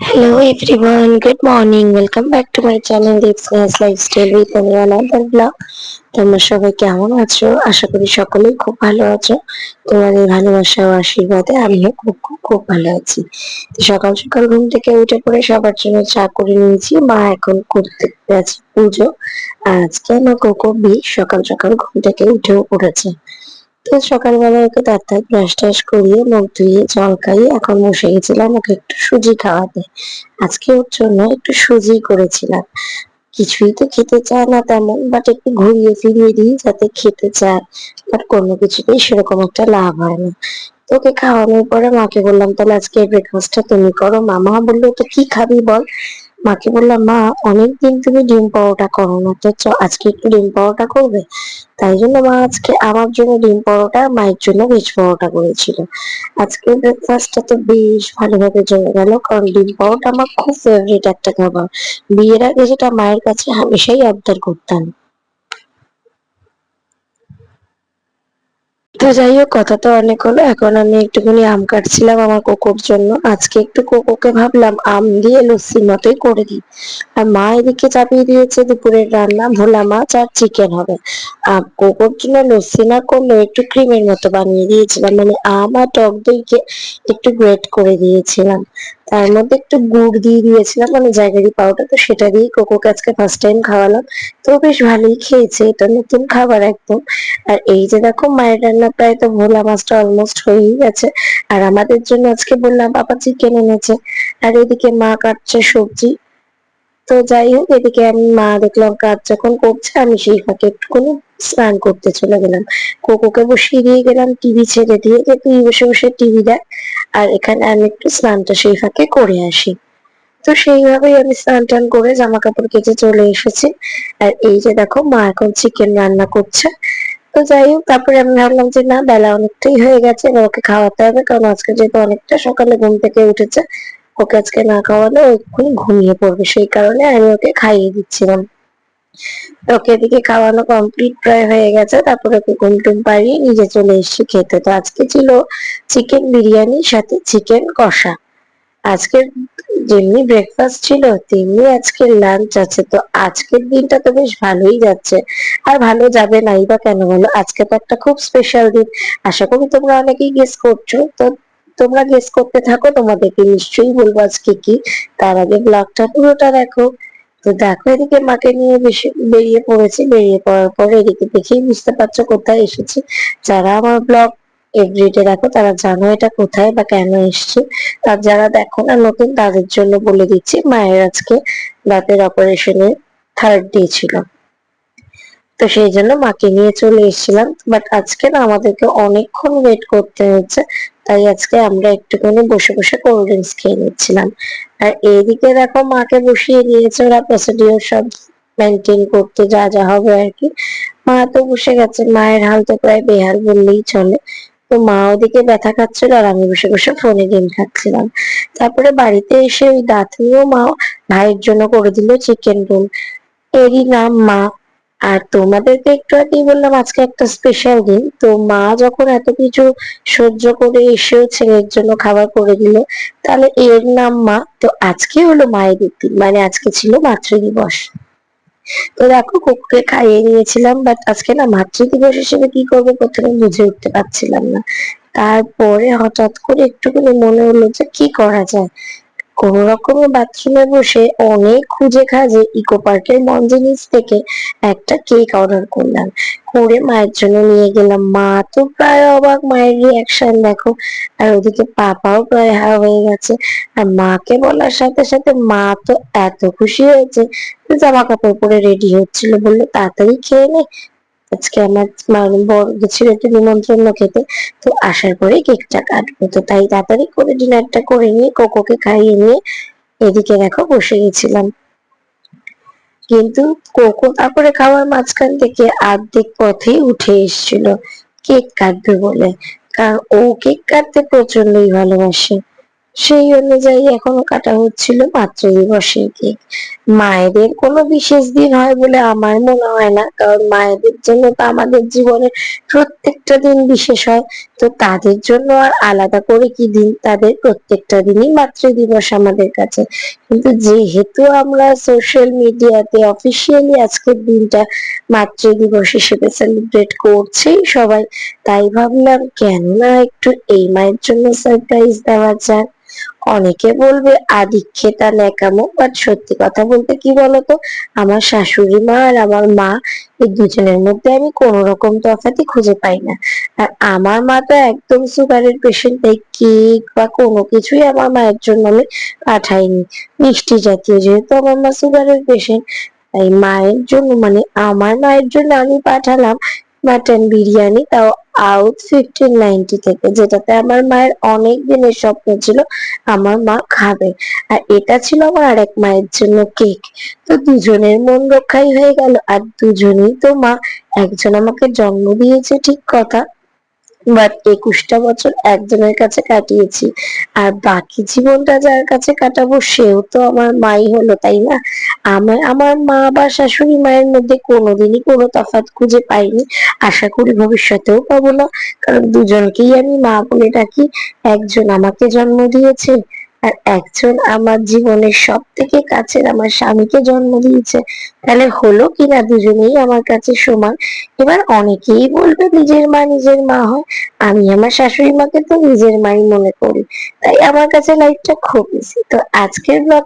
Everyone, good morning. Welcome back to my channel Deep Science Lifestyle with me another vlog. তোমরা সবাই কেমন আছো? আশা করি সকলেই খুব ভালো আছো। তোমাদের ভালোবাসা ও আশীর্বাদে আমিও খুব খুব খুব ভালো আছি। সকাল সকাল ঘুম থেকে উঠে পড়ে সবার জন্য চা করে নিয়েছি। মা এখন করতে গেছে পুজো। আজকে আমার কোকো বি সকাল সকাল ঘুম থেকে উঠেও পড়েছে তো সকালবেলা ওকে দাঁত ব্রাশ টাশ করিয়ে মুখ ধুয়ে জল খাইয়ে এখন বসে গেছিলাম ওকে একটু সুজি খাওয়াতে। আজকে ওর জন্য একটু সুজি করেছিলাম। কিছুই তো খেতে চায় না তেমন বাট একটু ঘুরিয়ে ফিরিয়ে দিই যাতে খেতে চায়। বাট কোনো কিছুতেই সেরকম একটা লাভ হয় না। তোকে খাওয়ানোর পরে মাকে বললাম, তাহলে আজকে ব্রেকফাস্টটা তুমি করো। মামা বলল, তো কি খাবি বল? মাকে বললাম, মা, অনেকদিন তুমি ডিম পরোটা করো না তো আজকে একটু ডিম পরোটা করবে? তাই জন্য মা আজকে আমার জন্য ডিম পরোটা, মায়ের জন্য ভেজ পরোটা করেছিল। আজকে ব্রেকফাস্টটা তো বেশ ভালোভাবে জমে গেল, কারণ ডিম পরোটা আমার খুব ফেভারিট একটা খাবার। বিয়ের আগে যেটা মায়ের কাছে হামেশাই আবদার করতাম। তো যাই হোক, কথা তো অনেক হলো। এখন আমি একটুখানি আম কাটছিলাম আমার কোকোর জন্য। আজকে একটু কোকোকে ভাবলাম, আম দিয়ে লস্যির মতোই করে দিই। আর মা এদিকে চাপিয়ে দিয়েছে দুপুরের রান্না, ভোলা মাছ আর চিকেন হবে। আর কোকোর জন্য লস্যি না করলে একটু ক্রিমের মতো বানিয়ে দিয়েছিলাম। মানে আম আর টক দইকে একটু গ্রেট করে দিয়েছিলাম। তার মধ্যে একটু গুড় দিয়ে দিয়েছিলাম মানে জায়গারি পাউডার তো সেটা দিয়েই কোকোকে আজকে ফার্স্ট টাইম খাওয়ালাম। তো বেশ ভালোই খেয়েছে, এটা নতুন খাবার একদম। আর এই যে দেখো, মায়ের রান্না প্রায় তো ভোলা মাছটা অলমোস্ট হয়েই গেছে। আর আমাদের জন্য আজকে বললাম বাবা চিকেন এনেছে? আর এদিকে মা কাটছে সবজি। তো যাই হোক, এদিকে আমি মা দেখলাম কাজ যখন করছে, আমি সেই ফাঁকে একটুখানি স্নান করতে চলে গেলাম। কোকোকে বসিয়ে দিয়ে গেলাম টিভি ছেড়ে দিয়ে যে তুই বসে বসে টিভি দেখ। আর এখানে আমি একটু স্নানটা সেই ফাঁকে করে আসি। তো সেইভাবেই আমি স্নান টান করে জামা কাপড় কেটে চলে এসেছি। আর এই যে দেখো, মা এখন চিকেন রান্না করছে। তো যাই হোক, তারপরে আমি ভাবলাম যে না, বেলা অনেকটাই হয়ে গেছে, এবার ওকে খাওয়াতে হবে। কারণ আজকে যেহেতু অনেকটা সকালে ঘুম থেকে উঠেছে, ওকে আজকে না খাওয়ালে ও এক্ষুনি ঘুমিয়ে পড়বে। সেই কারণে আমি ওকে খাইয়ে দিচ্ছিলাম। ওকে এদিকে খাওয়ানো কমপ্লিট প্রায় হয়ে গেছে, তারপরে ওকে ঘুম টুম পাড়িয়ে নিজে চলে এসেছি খেতে। তো আজকে ছিল চিকেন বিরিয়ানির সাথে চিকেন কষা। আজকের যেমনি ব্রেকফাস্ট ছিল, তেমনি আজকের লাঞ্চ আছে। তো আজকের দিনটা তো বেশ ভালোই যাচ্ছে। আর ভালো যাবে নাই বা কেন বলো? আজকে তো একটা খুব স্পেশাল দিন। আশা করি তোমরা অনেকেই গেস করছ। তো তোমরা গেস করতে থাকো, তোমাদেরকে নিশ্চয়ই বলব আজকে কি। তার আগে ব্লগটা পুরোটা দেখো। তো দেখো, এদিকে মাকে নিয়ে বেশি বেরিয়ে পড়েছি। বেরিয়ে পড়ার পর এদিকে দেখেই বুঝতে পারছ কোথায় এসেছি। যারা আমার ব্লগ এভরিডে দেখো, তারা জানো এটা কোথায় বা কেন এসছে। আর যারা দেখো না, নতুন তাদের জন্য বলে দিচ্ছি, মায়ের আজকে দাঁতের অপারেশনের থার্ড ডে ছিল। তো সেই জন্য মাকে নিয়ে চলে এসেছিলাম। বাট আজকে না আমাদেরকে অনেকক্ষণ ওয়েট করতে হয়েছে। তাই আজকে আমরা একটুখানি বসে বসে কোল্ড ড্রিঙ্কস খেয়ে নিচ্ছিলাম। আর এইদিকে দেখো মাকে বসিয়ে দিয়েছে ওরা প্রসিডিওর সব মেনটেন করতে যা যা হবে আর কি। মা তো বসে গেছে। মায়ের হাল তো প্রায় বেহাল বললেই চলে। তো মা ওদিকে ব্যথা খাচ্ছিল আর আমি বসে বসে ফোনে গেম খাচ্ছিলাম। তারপরে বাড়িতে এসে ওই দাঁত নিয়েও মা ভাইয়ের জন্য করে দিল চিকেন রোল এরই নাম মা। আর তোমাদেরকে একটু আগেই বললাম, আজকে একটা স্পেশাল দিন। তো মা যখন এত কিছু সহ্য করে এসেও ছেলের জন্য খাবার করে দিল, তাহলে এর নাম মা। তো আজকে হলো মায়ের দিন মানে আজকে ছিল মাতৃ দিবস তো দেখো, কুকুরকে খাইয়ে নিয়েছিলাম বাট আজকে না মাতৃ দিবস হিসেবে কি করব প্রথমে বুঝে উঠতে পারছিলাম না। তারপরে হঠাৎ করে একটুখানি মনে হলো যে কি করা যায়। কোন রকমে বাথরুমে বসে অনেক খুঁজে খাজে ইকো পার্কের মঞ্জিনিস থেকে একটা কেক অর্ডার করলাম। করে মায়ের জন্য নিয়ে গেলাম। মা তো প্রায় অবাক, মায়ের রিয়াকশন দেখো। আর ওদিকে পাপাও প্রায় হা হয়ে গেছে। আর মাকে বলার সাথে সাথে মা তো এত খুশি হয়েছে জামা কাপড় পরে রেডি হচ্ছিল। বলল, তাড়াতাড়ি খেয়ে নে। আজকে আমার মানে বড় গেছিল একটু নিমন্ত্রণ খেতে। তো আসার পরে কেকটা কাটবো। তো তাই তাড়াতাড়ি করে ডিনারটা করে নিয়ে, কোকোকে খাইয়ে নিয়ে এদিকে দেখো বসে গেছিলাম। কিন্তু কোকো কাপড়ে খাওয়ার মাঝখান থেকে আর্ধেক পথেই উঠে এসেছিল। কেক কাটবে বলে। কারণ ও কেক কাটতে প্রচন্ডই ভালোবাসে। সেই অনুযায়ী এখনও কাটা হচ্ছিল মাতৃ দিবসের কেক। মায়েদের কোনো বিশেষ দিন হয় বলে আমার মনে হয় না, কারণ মায়েদের জন্য তো আমাদের জীবনে প্রত্যেকটা দিন বিশেষ হয়। তো তাদের জন্য আর আলাদা করে কি দিন? তাদের প্রত্যেকটা দিনই মাতৃ দিবস আমাদের কাছে। কিন্তু যেহেতু আমরা সোশ্যাল মিডিয়াতে অফিসিয়ালি আজকের দিনটা মাতৃ দিবস হিসেবে সেলিব্রেট করছি সবাই, তাই ভাবলাম কেন না একটু এই মায়ের জন্য সারপ্রাইজ দেওয়া যাক। অনেকে বলবে, আদিক্ষেতা ন্যাকামো বাট সত্যি কথা বলতে কি বলতো? আমার শাশুড়ি মা আর আমার মা, এই দুজনের মধ্যে আমি কোনো রকম খুঁজে পাই না। আর আমার মা তো একদম সুগারের পেশেন্ট তাই কেক বা কোনো কিছুই আমার মায়ের জন্য আমি পাঠাইনি। মিষ্টি জাতীয় যেহেতু আমার মা সুগারের পেশেন্ট তাই মায়ের জন্য মানে আমার মায়ের জন্য আমি পাঠালাম মাটন বিরিয়ানি, তাও আউট ফিফটিন নাইনটি থেকে, যেটাতে আমার মায়ের অনেক দিনের স্বপ্ন ছিল আমার মা খাবে। আর এটা ছিল আমার আরেক মায়ের জন্য কেক। তো দুজনের মন রক্ষাই হয়ে গেল, আর দুজনেই তো মা, একজন আমাকে জন্ম দিয়েছে, ঠিক কথা। বাট একুশটা বছর একজনের কাছে কাটিয়েছি। আর বাকি জীবনটা যার কাছে কাটাবো, সেও তো আমার মাই হলো, তাই না? আমার আমার মা বা শাশুড়ি মায়ের মধ্যে কোনোদিনই কোনো তফাৎ খুঁজে পাইনি। আশা করি ভবিষ্যতেও পাবো না। কারণ দুজনকেই আমি মা বলে ডাকি। একজন আমাকে জন্ম দিয়েছে আর একজন আমার জীবনের সব থেকে কাছের আমার স্বামীকে জন্ম দিয়েছে। তাহলে হলো কিনা দুজনেই আমার কাছে সমান? এবার অনেকেই বলবে নিজের মা নিজের মা হয়। আমি আমার শাশুড়ি মাকে তো নিজের মাই মনে করি। তাই আমার কাছে লাইফটা খুব ইজি তো আজকের ব্লগ